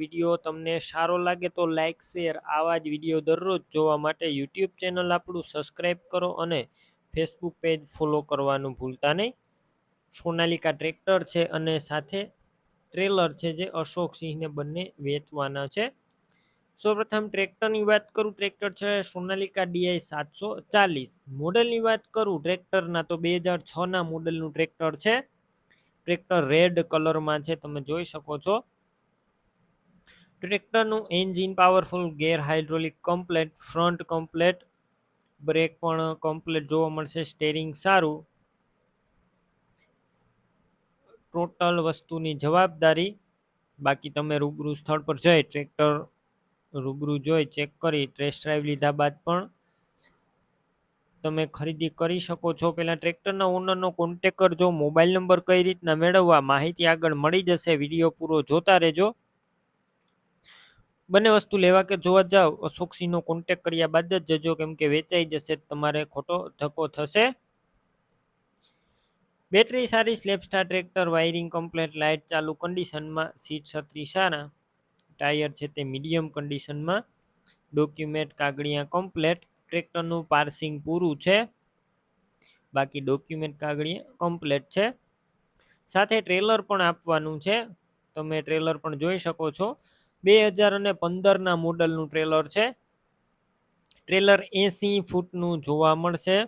Video તમને સારો લાગે તો લાઇક શેર આવા જ વીડિયો દરરોજ જોવા માટે યુટ્યુબ ચેનલ આપણું સબસ્ક્રાઈબ કરો અને ફેસબુક પેજ ફોલો કરવાનું ભૂલતા નહીં. સોનાલિકા ટ્રેક્ટર છે અને સાથે ટ્રેલર છે જે અશોક સિંહને બંને વેચવાના છે. સૌપ્રથમ ટ્રેક્ટરની વાત કરું, ટ્રેક્ટર છે સોનાલિકા ડીઆઈ સાતસો ચાલીસ. મોડલની વાત કરું, ટ્રેક્ટરના તો બે હજાર છના મોડલનું ટ્રેક્ટર છે. ટ્રેક્ટર રેડ કલરમાં છે, તમે જોઈ શકો છો. ટ્રેક્ટરનું engine powerful, gear hydraulic complete, front complete, brake પણ કમ્પ્લેટ જોવા મળશે, સ્ટેરિંગ સારું. ટોટલ વસ્તુની જવાબદારી, બાકી તમે રૂબરૂ સ્થળ પર જઈ ટ્રેક્ટર રૂબરૂ જોઈ ચેક કરી, ટેસ્ટ ડ્રાઈવ લીધા બાદ પણ તમે ખરીદી કરી શકો છો. પહેલાં ટ્રેક્ટરના ઓનરનો કોન્ટેક કરજો, મોબાઈલ નંબર કઈ રીતના મેળવવા, માહિતી આગળ મળી જશે, વીડિયો પૂરો જોતા રહેજો. બંને વસ્તુ લેવા કે જોવા જાઓ અશોકસિંહનો કોન્ટેક કર્યા બાદ જ જજો કેમ કે વેચાઈ જશે, તમારે ખોટો ધક્કો થશે. બેટરી સારી, self start tractor, wiring complete, light ચાલુ કન્ડિશનમાં સીટ છત્રી સારા. ટાયર છે તે મીડિયમ કન્ડિશનમાં ડોક્યુમેન્ટ કાગળિયા કમ્પ્લેટ. ટ્રેક્ટરનું પાર્સિંગ પૂરું છે. બાકી ડોક્યુમેન્ટ કાગળિયા કમ્પ્લેટ છે. સાથે ટ્રેલર પણ આપવાનું છે. તમે ટ્રેલર પણ જોઈ શકો છો. બે હજાર અને પંદરના મોડલનું ટ્રેલર છે. ટ્રેલર એંસી ફૂટનું જોવા મળશે.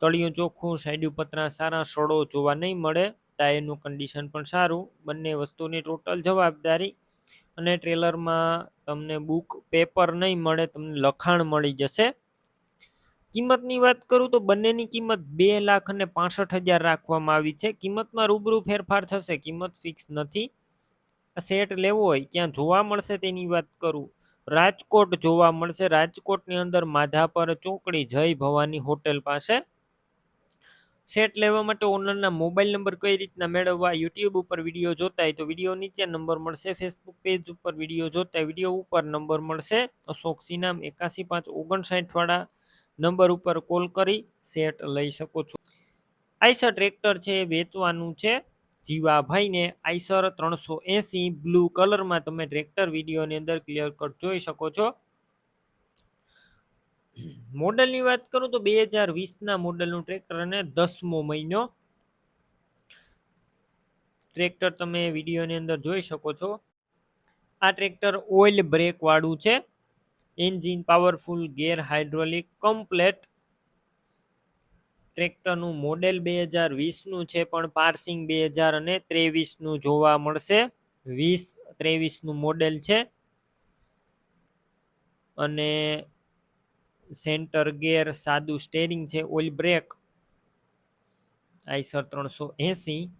તળિયું ચોખ્ખું સાઈડ પતરા સારા, સડો જોવા નહીં મળે. ટાયરનું કન્ડિશન પણ સારું. બંને વસ્તુની ટોટલ જવાબદારી. અને ટ્રેલરમાં તમને બુક પેપર નહીં મળે, તમને લખાણ મળી જશે. કિંમતની વાત કરું તો બંનેની કિંમત બે લાખ અને પાસઠ હજાર રાખવામાં આવી છે. કિંમતમાં રૂબરૂ ફેરફાર થશે. કિંમત ફિક્સ નથી. સેટ લેવો હોય ક્યાં જોવા મળશે તેની વાત કરું. રાજકોટ જોવા મળશે. રાજકોટની અંદર માધાપર ચોકડી જય ભવાની હોટેલ પાસે. સેટ લેવા માટે ઓનરના મોબાઈલ નંબર કઈ રીતના મેળવવા, યુટ્યુબ ઉપર વીડિયો જોતા હોય તો વીડિયો નીચે નંબર મળશે. ફેસબુક પેજ ઉપર વીડિયો જોતા વીડિયો ઉપર નંબર મળશે. અશોક સિનામ એકાસી પાંચ ઓગણસાઠવાળા નંબર ઉપર કોલ કરી સેટ લઈ શકો છો. આઈસર ટ્રેક્ટર છે એ વેચવાનું છે. જીવાભાઈને આઈસર ત્રણસો એંસી બ્લુ કલરમાં તમે ટ્રેક્ટર વિડીયોની અંદર ક્લિયર કટ જોઈ શકો છો. મોડલની વાત કરું તો બે હજાર વીસના મોડલનું ટ્રેક્ટર અને દસમો મહિનો. ટ્રેક્ટર તમે વિડીયોની અંદર જોઈ શકો છો. આ ટ્રેક્ટર ઓઇલ બ્રેકવાળું છે. Engine powerful gear hydraulic complete ટ્રેક્ટરનું model બે હજાર વીસનું છે, પણ પાર્સિંગ બે હજાર અને ત્રેવીસનું જોવા મળશે. વીસ, ત્રેવીસનું મોડેલ છે. અને સેન્ટર ગેર સાદું સ્ટેરિંગ છે, ઓઇલ બ્રેક. આઈસર ત્રણસો એંસી.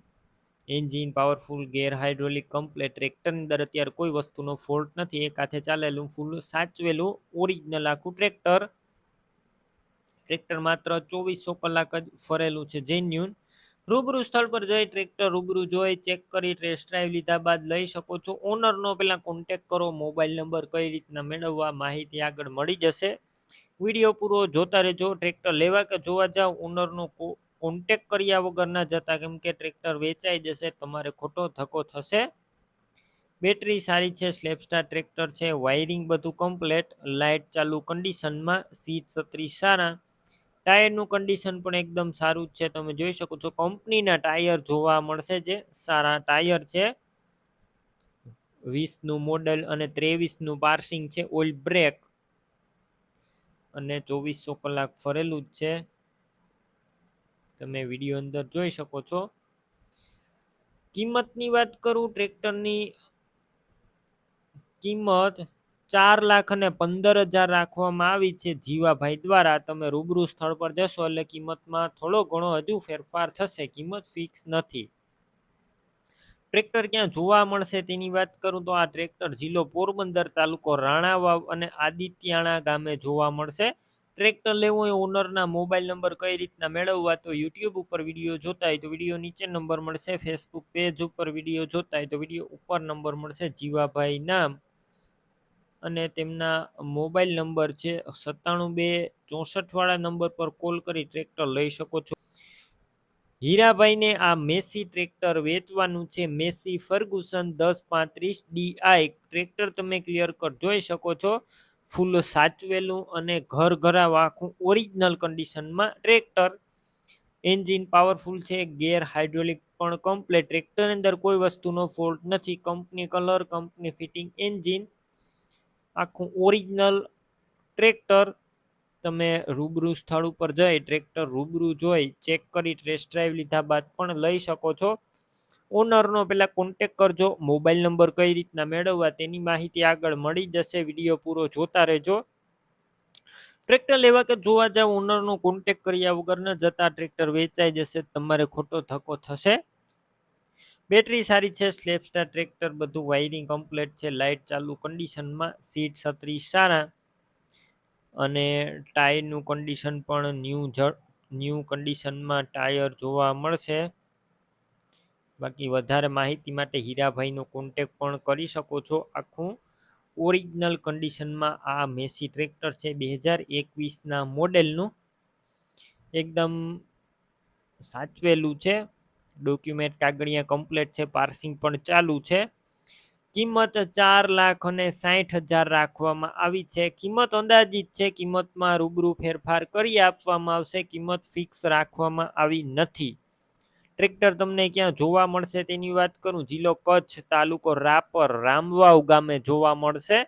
Engine powerful, gear hydraulic, complete. ટ્રેક્ટરની અંદર અત્યારે કોઈ વસ્તુનો ફોલ્ટ નથી. એક હાથે ચાલેલું, ફૂલ સાચવેલું, ઓરિજિનલ આખું ટ્રેક્ટર. ટ્રેક્ટર માત્ર ચોવીસો કલાક જ ફરેલું છે જેન્યુન રૂબરૂ સ્થળ પર જઈ ટ્રેક્ટર રૂબરૂ જોઈ, ચેક કરી ટેસ્ટ ડ્રાઈવ લીધા બાદ લઈ શકો છો. ઓનરનો પહેલાં કોન્ટેક કરો મોબાઈલ નંબર કઈ રીતના મેળવવા, માહિતી આગળ મળી જશે. વીડિયો પૂરો જોતા રહેજો, ટ્રેક્ટર લેવા કે જોવા જાઓ ઓનરનો કોન્ટેક કર્યા વગર ના જતા, કેમ કે ટ્રેક્ટર વેચાઈ જશે, તમારે ખોટો ધક્કો થશે. બેટરી સારી છે સ્લેપસ્ટાર ટ્રેક્ટર છે વાયરિંગ બધું કમ્પ્લેટ લાઇટ ચાલુ કન્ડિશનમાં સીટ છત્રી સારા. ટાયરનું કન્ડિશન પણ એકદમ સારું જ છે. તમે જોઈ શકો છો, કંપનીના ટાયર જોવા મળશે જે, સારા ટાયર છે. વીસનું મોડલ અને ત્રેવીસનું પાર્સિંગ છે ઓઇલ બ્રેક અને ચોવીસો કલાક ફરેલું જ છે. તમે વીડિયો અંદર જોઈ શકો છો. કિંમતની વાત કરું, ટ્રેક્ટરની કિંમત ચાર લાખ અને પંદર હજાર રાખવામાં આવી છે. જીવાભાઈ દ્વારા તમે રૂબરૂ સ્થળ પર જશો એટલે કિંમતમાં થોડો ઘણો હજુ ફેરફાર થશે. કિંમત ફિક્સ નથી. ટ્રેક્ટર ક્યાં જોવા મળશે તેની વાત કરું તો આ ટ્રેક્ટર જિલ્લો પોરબંદર તાલુકો રાણાવાવ અને આદિત્યાણા ગામે જોવા મળશે. ટ્રેક્ટર લેવું હોય ઓનરના મોબાઈલ નંબર કઈ રીતના મેળવવા તો યુટ્યુબ ઉપર વીડિયો જોતા હોય તો વીડિયો નીચે નંબર મળશે. ફેસબુક પેજ ઉપર વીડિયો જોતા હોય તો વીડિયો ઉપર નંબર મળશે. જીવાભાઈ નામ અને તેમના મોબાઈલ નંબર છે સત્તાણું બે ચોસઠવાળા નંબર પર કોલ કરી ટ્રેક્ટર લઈ શકો છો. હીરાભાઈને આ મેસી ટ્રેક્ટર વેચવાનું છે. મેસી ફર્ગુસન દસ પાંત્રીસ ડીઆઈ ટ્રેક્ટર તમે ક્લિયર કટ જોઈ શકો છો. ફૂલ સાચવેલું અને ઘર ઘરા આખું ઓરિજિનલ કન્ડિશનમાં ટ્રેક્ટર. એન્જિન પાવરફુલ છે. ગેર હાઇડ્રોલિક પણ કમ્પ્લેટ. ટ્રેક્ટરની અંદર કોઈ વસ્તુનો ફોલ્ટ નથી. Company colour, company fitting, engine આખું ઓરિજિનલ ટ્રેક્ટર તમે રૂબરૂ સ્થળ ઉપર જઈ ટ્રેક્ટર રૂબરૂ જોઈ ચેક કરી ટેસ્ટ ડ્રાઈવ લીધા બાદ પણ લઈ શકો છો. ઓનરનો પહેલાં કોન્ટેક કરજો મોબાઈલ નંબર કઈ રીતના મેળવવા તેની માહિતી આગળ મળી જશે વીડિયો પૂરો જોતા રહેજો. ટ્રેક્ટર લેવા કે જોવા જાવ ઓનરનો કોન્ટેક કર્યા વગર ન જતા ટ્રેક્ટર વેચાઈ જશે, તમારે ખોટો ધક્કો થશે. બેટરી સારી છે સ્લેપસ્ટાર ટ્રેક્ટર બધું વાયરિંગ કમ્પ્લીટ છે લાઇટ ચાલુ કન્ડિશનમાં સીટ છત્રી સારા અને ટાયરનું કન્ડિશન પણ ન્યૂ જળ ન્યૂ કન્ડિશનમાં ટાયર જોવા મળશે. બાકી વધારે માહિતી માટે હીરાભાઈનો કોન્ટેક પણ કરી શકો છો આખું ઓરિજિનલ કન્ડિશનમાં આ મેસી ટ્રેક્ટર છે, બે હજાર એકવીસના મોડેલનું એકદમ સાચવેલું છે. ડોક્યુમેન્ટ કાગળિયા કમ્પ્લેટ છે પાર્સિંગ પણ ચાલુ છે. કિંમત ચાર લાખ અને સાઠ હજાર રાખવામાં આવી છે. કિંમત અંદાજિત છે, કિંમતમાં રૂબરૂ ફેરફાર કરી આપવામાં આવશે. કિંમત ફિક્સ રાખવામાં આવી નથી. ટ્રેક્ટર તમને ક્યાં જોવા મળશે તેની વાત કરું. જિલ્લો કચ્છ તાલુકો રાપર, રામવાવ ગામે જોવા મળશે.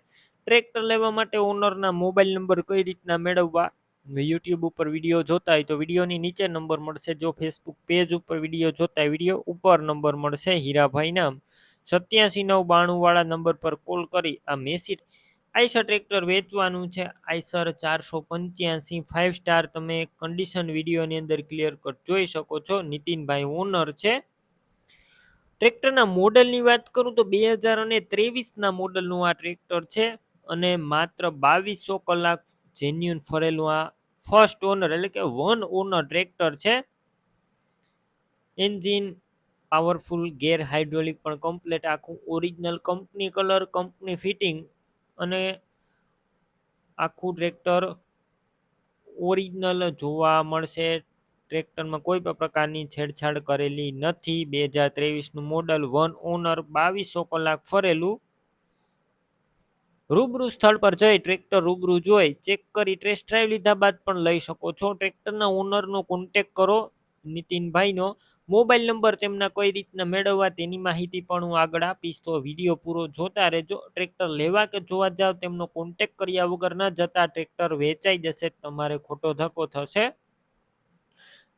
ટ્રેક્ટર લેવા માટે ઓનરના મોબાઈલ નંબર કઈ રીતના મેળવવા? યુટ્યુબ ઉપર વીડિયો જોતા હોય તો વિડીયોની નીચે નંબર મળશે. જો ફેસબુક પેજ ઉપર વીડિયો જોતા હોય, વીડિયો ઉપર નંબર મળશે હીરાભાઈના સત્યાસી નવ બાણુંવાળા નંબર પર કોલ કરી આ મેસી આઈસર ટ્રેક્ટર વેચવાનું છે. આઈસર ચારસો પંચ્યાસી ફાઇવ સ્ટાર તમે કન્ડિશન વિડીયોની અંદર ક્લિયર કટ જોઈ શકો છો. નીતિનભાઈ ઓનર છે. ટ્રેક્ટરના મોડલની વાત કરું તો બે હજાર અને ત્રેવીસના મોડલનું આ ટ્રેક્ટર છે અને માત્ર બાવીસો કલાક જેન્યુન ફરેલું આ ફર્સ્ટ ઓનર એટલે કે વન ઓનર ટ્રેક્ટર છે. એન્જિન પાવરફુલ ગેર હાઇડ્રોલિક પણ કમ્પ્લેટ આખું original company colour company fitting અને આખું ટ્રેક્ટર ઓરિજિનલ જોવા મળશે. ટ્રેક્ટરમાં કોઈ પણ પ્રકારની છેડછાડ કરેલી નથી. બે હજાર ત્રેવીસનું મોડલ વન ઓનર બાવીસો કલાક ફરેલું. રૂબરૂ સ્થળ પર જઈ ટ્રેક્ટર રૂબરૂ જોઈ, ચેક કરી ટેસ્ટ ડ્રાઈવ લીધા બાદ પણ લઈ શકો છો. ટ્રેક્ટરના ઓનરનો કોન્ટેક કરો, નીતિનભાઈનો મોબાઈલ નંબર તેમના કઈ રીતના મેળવવા તેની માહિતી પણ હું આગળ આપીશ. તો વીડિયો પૂરો જોતા રહેજો. ટ્રેક્ટર લેવા કે જોવા જાવ તેમનો કોન્ટેક કર્યા વગર ન જતા ટ્રેક્ટર વેચાઈ જશે, તમારે ખોટો ધક્કો થશે.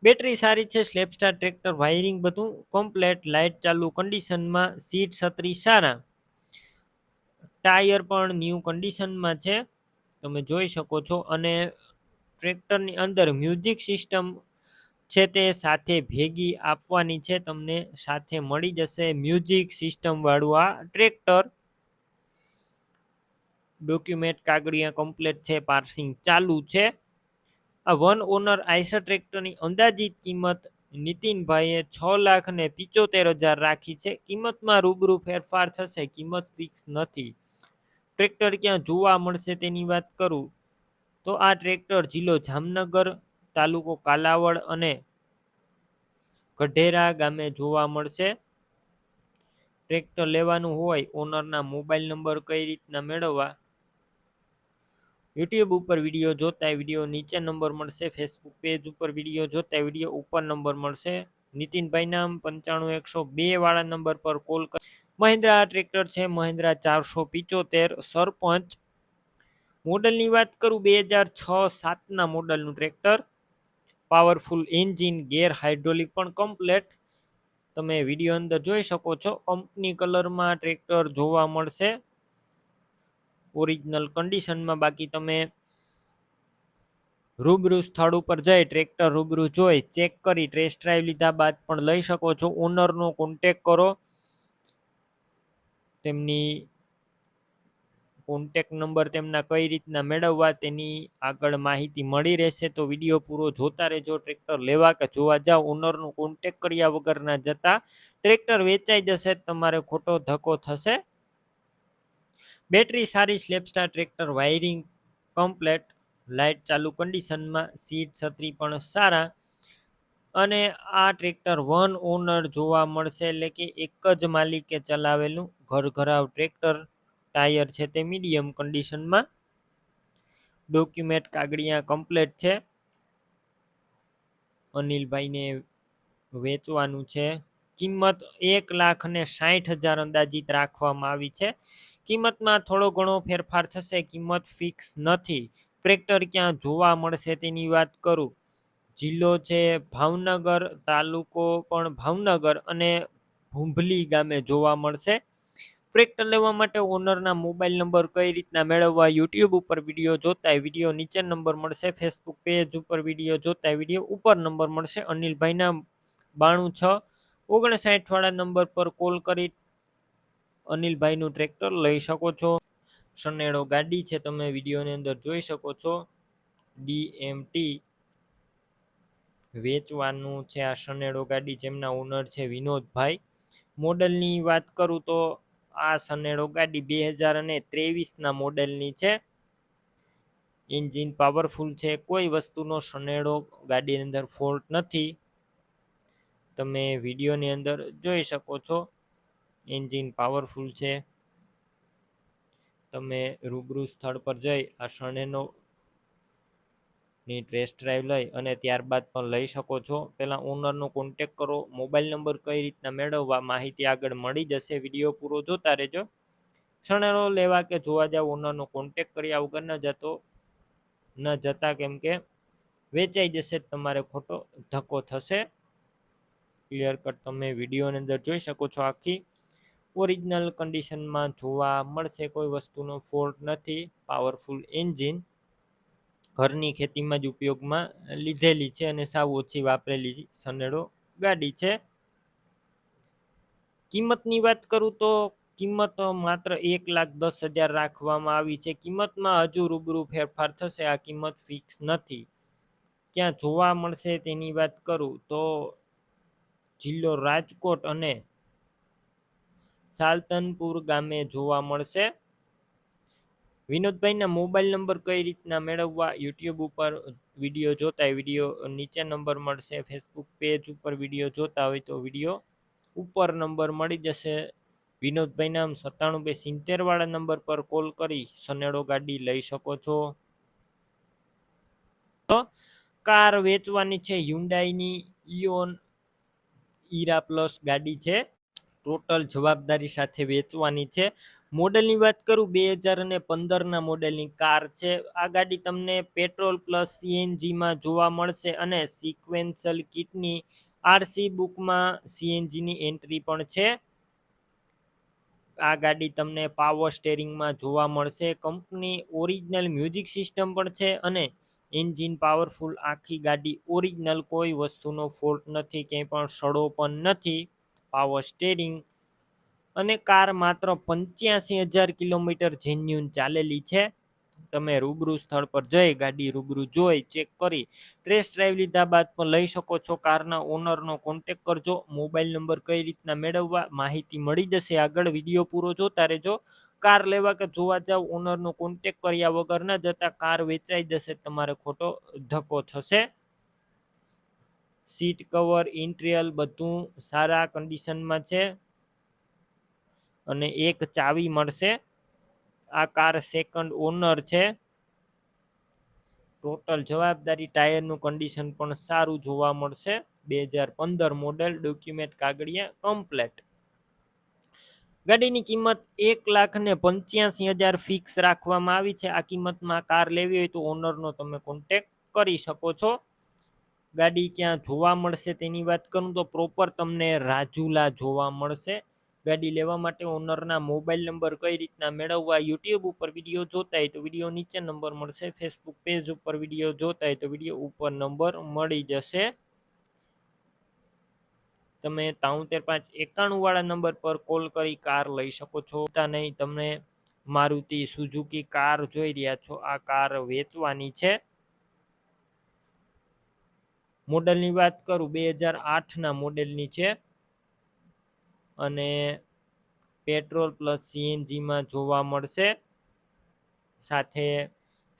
બેટરી સારી છે સ્લેપસ્ટાર ટ્રેક્ટર, વાયરિંગ બધું કમ્પ્લેટ લાઇટ ચાલુ કન્ડિશનમાં સીટ છત્રી સારા. ટાયર પણ ન્યૂ કન્ડિશનમાં છે. તમે જોઈ શકો છો અને ટ્રેક્ટરની અંદર મ્યુઝિક સિસ્ટમ છે તે સાથે ભેગી આપવાની છે. તમને સાથે મળી જશે મ્યુઝિક સિસ્ટમવાળું આ ટ્રેક્ટર. ડોક્યુમેન્ટ કાગળિયા કમ્પ્લેટ છે. પાર્સિંગ ચાલુ છે. આ વન ઓનર આઈસર ટ્રેક્ટરની અંદાજિત કિંમત નીતિનભાઈએ છ લાખ ને પિચોતેર હજાર રાખી છે. કિંમતમાં રૂબરૂ ફેરફાર થશે. કિંમત ફિક્સ નથી. ટ્રેક્ટર ક્યાં જોવા મળશે તેની વાત કરું? તો આ ટ્રેક્ટર જિલ્લો જામનગર તાલુકો કાલાવડ અને ગઢેરા ગામે જોવા મળશે. ટ્રેક્ટર લેવાનું હોય, ઓનરના મોબાઈલ નંબર કઈ રીતના મેળવવા? યુટ્યુબ ઉપર વીડિયો જોતા વીડિયો નીચે નંબર મળશે, ફેસબુક પેજ ઉપર વીડિયો જોતા વીડિયો ઉપર નંબર મળશે. નીતિનભાઈ નામ પંચાણું એકસો બે વાળા નંબર પર કોલ કર મહિન્દ્રા ટ્રેક્ટર છે, મહિન્દ્રા ચારસો પિચોતેર, સરપંચ. મોડલની વાત કરું, બે હજાર છ સાતના મોડલનું tractor. Powerful engine, gear hydraulic પણ કમ્પ્લેટ. તમે વીડિયો અંદર જોઈ શકો છો, કંપની કલરમાં ટ્રેક્ટર જોવા મળશે. ઓરિજિનલ કન્ડિશનમાં બાકી તમે રૂબરૂ સ્થળ ઉપર જઈ ટ્રેક્ટર રૂબરૂ જોઈ, ચેક કરી, ટેસ્ટ ડ્રાઈવ લીધા બાદ પણ લઈ શકો છો. ઓનરનો કોન્ટેક કરો. તેમની કોન્ટેક નંબર તેમના કઈ રીતના મેળવવા તેની આગળ માહિતી મળી રહેશે તો વીડિયો પૂરો જોતા રહેજો. ટ્રેક્ટર લેવા કે જોવા જાઓ ઓનરનું કોન્ટેક કર્યા વગરના જતા ટ્રેક્ટર વેચાઈ જશે, તમારે ખોટો ધક્કો થશે. બેટરી સારી self start tractor wiring complete light ચાલુ કન્ડિશનમાં સીટ છત્રી પણ સારા. અને આ ટ્રેક્ટર વન ઓનર જોવા મળશે. એટલે કે એક જ માલિકે ચલાવેલું ઘરઘરાવ ટ્રેક્ટર ટાયર છે તે મીડિયમ કન્ડિશનમાં. ડોક્યુમેન્ટ કાગળિયા કમ્પ્લેટ છે. અનિલભાઈને વેચવાનું છે. કિંમત એક લાખ ને સાઠ હજાર અંદાજિત રાખવામાં આવી છે. કિંમતમાં થોડો ઘણો ફેરફાર થશે. કિંમત ફિક્સ નથી. ટ્રેક્ટર ક્યાં જોવા મળશે તેની વાત કરું. જિલ્લો છે ભાવનગર, તાલુકો પણ ભાવનગર અને ભૂંભલી ગામે જોવા મળશે. ટ્રેક્ટર લેવા માટે ઓનરના મોબાઈલ નંબર કઈ રીતના મેળવવા યુટ્યુબ ઉપર વીડિયો જોતા વીડિયો નીચે નંબર મળશે. ફેસબુક પેજ ઉપર વીડિયો જોતા વીડિયો ઉપર નંબર મળશે. અનિલભાઈના બાણું છ ઓગણસાઠવાળા નંબર પર કોલ કરી અનિલભાઈનું ટ્રેક્ટર લઈ શકો છો. સનેડો ગાડી છે, તમે વિડીયોની અંદર જોઈ શકો છો. ડીએમટી વેચવાનું છે આ સનેડો ગાડી જેમના ઓનર છે વિનોદભાઈ. મોડલની વાત કરું તો આ સનેડો ગાડી બે હજાર અને ત્રેવીસના મોડલની છે. એન્જિન પાવરફુલ છે, કોઈ વસ્તુનો સનેડો ગાડીની અંદર ફોલ્ટ નથી. તમે વિડીયોની અંદર જોઈ શકો છો, એન્જિન પાવરફુલ છે. તમે રૂબરૂ સ્થળ પર જઈ આ શણેનો ની ટેસ્ટ ડ્રાઈવ લઈ અને ત્યારબાદ પણ લઈ શકો છો. પહેલાં ઓનરનો કોન્ટેક કરો મોબાઈલ નંબર કઈ રીતના મેળવવા, માહિતી આગળ મળી જશે વીડિયો પૂરો જોતા રહેજો. શણેરો લેવા કે જોવા જાવ ઓનરનો કોન્ટેક કર્યા વગર ન જતો, ન જતા કેમ કે વેચાઈ જશે, તમારે ખોટો ધક્કો થશે. ક્લિયર કટ તમે વિડીયોની અંદર જોઈ શકો છો આખી. ઓરિજિનલ કન્ડિશનમાં જોવા મળશે કોઈ વસ્તુનો ફોલ્ટ નથી. પાવરફુલ એન્જિન ઘરની ખેતીમાં જ ઉપયોગમાં લીધેલી છે અને સાવ ઓછી વાપરેલી સનેડો ગાડી છે. કિંમતની વાત કરું તો કિંમત માત્ર એક લાખ દસ હજાર રાખવામાં આવી છે. કિંમતમાં હજુ રૂબરૂ ફેરફાર થશે. આ કિંમત ફિક્સ નથી. ક્યાં જોવા મળશે તેની વાત કરું તો જિલ્લો રાજકોટ અને સાલતનપુર ગામે જોવા મળશે. વિનોદભાઈના મોબાઈલ નંબર કઈ રીતના મેળવવા યુટ્યુબ ઉપર વીડિયો જોતા વીડિયો નીચે નંબર મળશે ફેસબુક પેજ ઉપર વીડિયો જોતા હોય તો વીડિયો ઉપર નંબર મળી જશે. વિનોદભાઈ નામ સત્તાણું બે સિત્તેર વાળા નંબર પર કોલ કરી, સનેડો ગાડી લઈ શકો છો. તો કાર વેચવાની છે હ્યુન્ડાઈની ઇયોન ઈરા પ્લસ ગાડી છે. ટોટલ જવાબદારી સાથે વેચવાની છે. મોડલની વાત કરું, બે હજાર અને પંદરના મોડેલની કાર છે. આ ગાડી તમને પેટ્રોલ પ્લસ સીએનજીમાં જોવા મળશે અને સિક્વેન્શલ કિટની આરસી બુકમાં સીએનજીની એન્ટ્રી પણ છે. આ ગાડી તમને પાવર સ્ટેરિંગમાં જોવા મળશે. કંપની ઓરિજિનલ મ્યુઝિક સિસ્ટમ પણ છે અને એન્જિન પાવરફુલ. આખી ગાડી ઓરિજિનલ કોઈ વસ્તુનો ફોલ્ટ નથી, ક્યાંય પણ સડો પણ નથી. પાવર સ્ટેરિંગ અને કાર માત્ર પંચ્યાસી હજાર કિલોમીટર જેન્યુન ચાલેલી છે. તમે રૂબરૂ સ્થળ પર જઈ, ગાડી રૂબરૂ જોઈ ચેક કરી ટ્રેસ ડ્રાઈવ લીધા બાદ પણ લઈ શકો છો. કારના ઓનરનો કોન્ટેક કરજો. મોબાઈલ નંબર કઈ રીતના મેળવવા, માહિતી મળી જશે. આગળ વીડિયો પૂરો જોતા રહેજો. કાર લેવા કે જોવા જાવ ઓનરનો કોન્ટેક કર્યા વગર ન જતા કાર વેચાઈ જશે, તમારે ખોટો ધક્કો થશે. સીટ કવર ઇન્ટ્રિયલ બધું સારા કન્ડિશનમાં છે. અને એક ચાવી મળશે. આ કાર સેકન્ડ ઓનર છે. ટોટલ જવાબદારી ટાયરનું કન્ડિશન પણ સારું જોવા મળશે. બે હજાર પંદર મોડેલ ડોક્યુમેન્ટ કાગળિયા કમ્પ્લેટ ગાડીની કિંમત એક લાખ ને પંચ્યાસી હજાર ફિક્સ રાખવામાં આવી છે. આ કિંમતમાં કાર લેવી હોય તો ઓનરનો તમે કોન્ટેક કરી શકો છો. ગાડી ક્યાં જોવા મળશે તેની વાત કરું તો પ્રોપર તમને રાજુલા જોવા મળશે. ગાડી લેવા માટે ઓનરના મોબાઈલ નંબર કઈ રીતના મેળવવા, યુટ્યુબ ઉપર વીડિયો જોતા હોય તો વીડિયો નીચે નંબર મળશે, ફેસબુક પેજ ઉપર વીડિયો જોતા હોય તો વીડિયો ઉપર નંબર મળી જશે. તમે તાઉતેર પાંચ એકાણું વાળા નંબર પર કોલ કરી કાર લઈ શકો છો. નહીં, તમને મારુતિ સુઝુકી કાર જોઈ રહ્યા છો. આ કાર વેચવાની છે. મોડલની વાત કરું, બે હજાર આઠના મોડેલની છે. અને પેટ્રોલ પ્લસ સીએનજીમાં જોવા મળશે. સાથે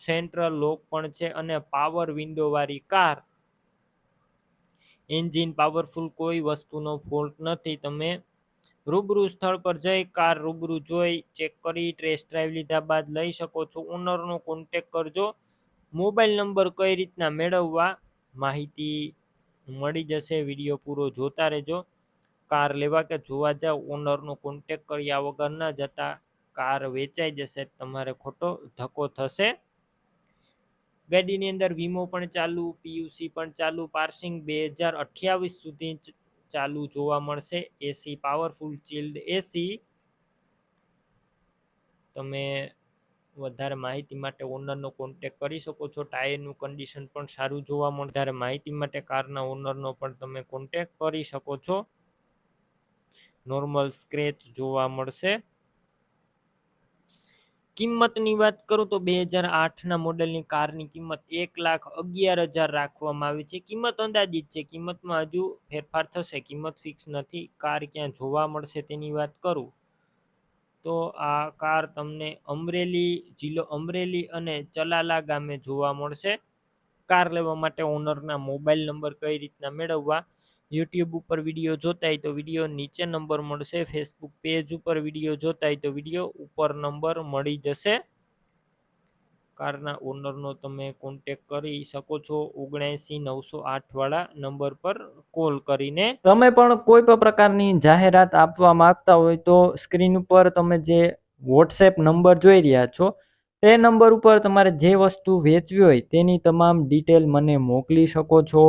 સેન્ટ્રલ લોક પણ છે અને પાવર વિન્ડોવાળી કાર. એન્જિન પાવરફુલ કોઈ વસ્તુનો ફોલ્ટ નથી. તમે રૂબરૂ સ્થળ પર જઈ કાર રૂબરૂ જોઈ, ચેક કરી, ટેસ્ટ ડ્રાઈવ લીધા બાદ લઈ શકો છો. ઓનરનો કોન્ટેક કરજો. મોબાઈલ નંબર કઈ રીતના મેળવવા? માહિતી મળી જશે. વીડિયો પૂરો જોતા રહેજો. કાર લેવા કે જોવા જાવ ઓનરનો કોન્ટેક કર્યા વગર ન જતા કાર વેચાઈ જશે, તમારે ખોટો ધક્કો થશે. ગાડીની અંદર વીમો પણ ચાલુ પીયુસી પણ ચાલુ, પાર્સિંગ બે હજાર અઠ્યાવીસ સુધી ચાલુ જોવા મળશે. AC, powerful, chilled AC. તમે વધારે માહિતી માટે ઓનરનો કોન્ટેક કરી શકો છો. ટાયરનું કન્ડિશન પણ સારું જોવા મળે. વધારે માહિતી માટે કારના ઓનરનો પણ તમે કોન્ટેક કરી શકો છો. નોર્મલ સ્ક્રેચ જોવા મળશે. કિંમતની વાત કરું તો બે હજાર આઠના મોડલની કારની કિંમત એક લાખ અગિયાર હજાર રાખવામાં આવી છે. કિંમત અંદાજિત છે. કિંમતમાં હજુ ફેરફાર થશે. કિંમત ફિક્સ નથી. કાર ક્યાં જોવા મળશે તેની વાત કરું. તો આ કાર તમને અમરેલી જિલ્લો, અમરેલી અને ચલાલા ગામે જોવા મળશે. કાર લેવા માટે ઓનરના મોબાઈલ નંબર કઈ રીતના મેળવવા યુટ્યુબ ઉપર વીડિયો જોતા હોય તો વીડિયો નીચે નંબર મળશે ફેસબુક પેજ ઉપર વીડિયો જોતા હોય તો વીડિયો ઉપર નંબર મળી જશે. કારના ઓનરનો તમે કોન્ટેક કરી શકો છો ઓગણસી નવસો આઠવાળા નંબર પર કોલ કરીને. તમે પણ કોઈ પણ પ્રકારની જાહેરાત આપવા માંગતા હોય તો સ્ક્રીન ઉપર તમે જે વોટ્સએપ નંબર જોઈ રહ્યા છો, તે નંબર ઉપર તમારે જે વસ્તુ વેચવી હોય તેની તમામ ડિટેલ મને મોકલી શકો છો.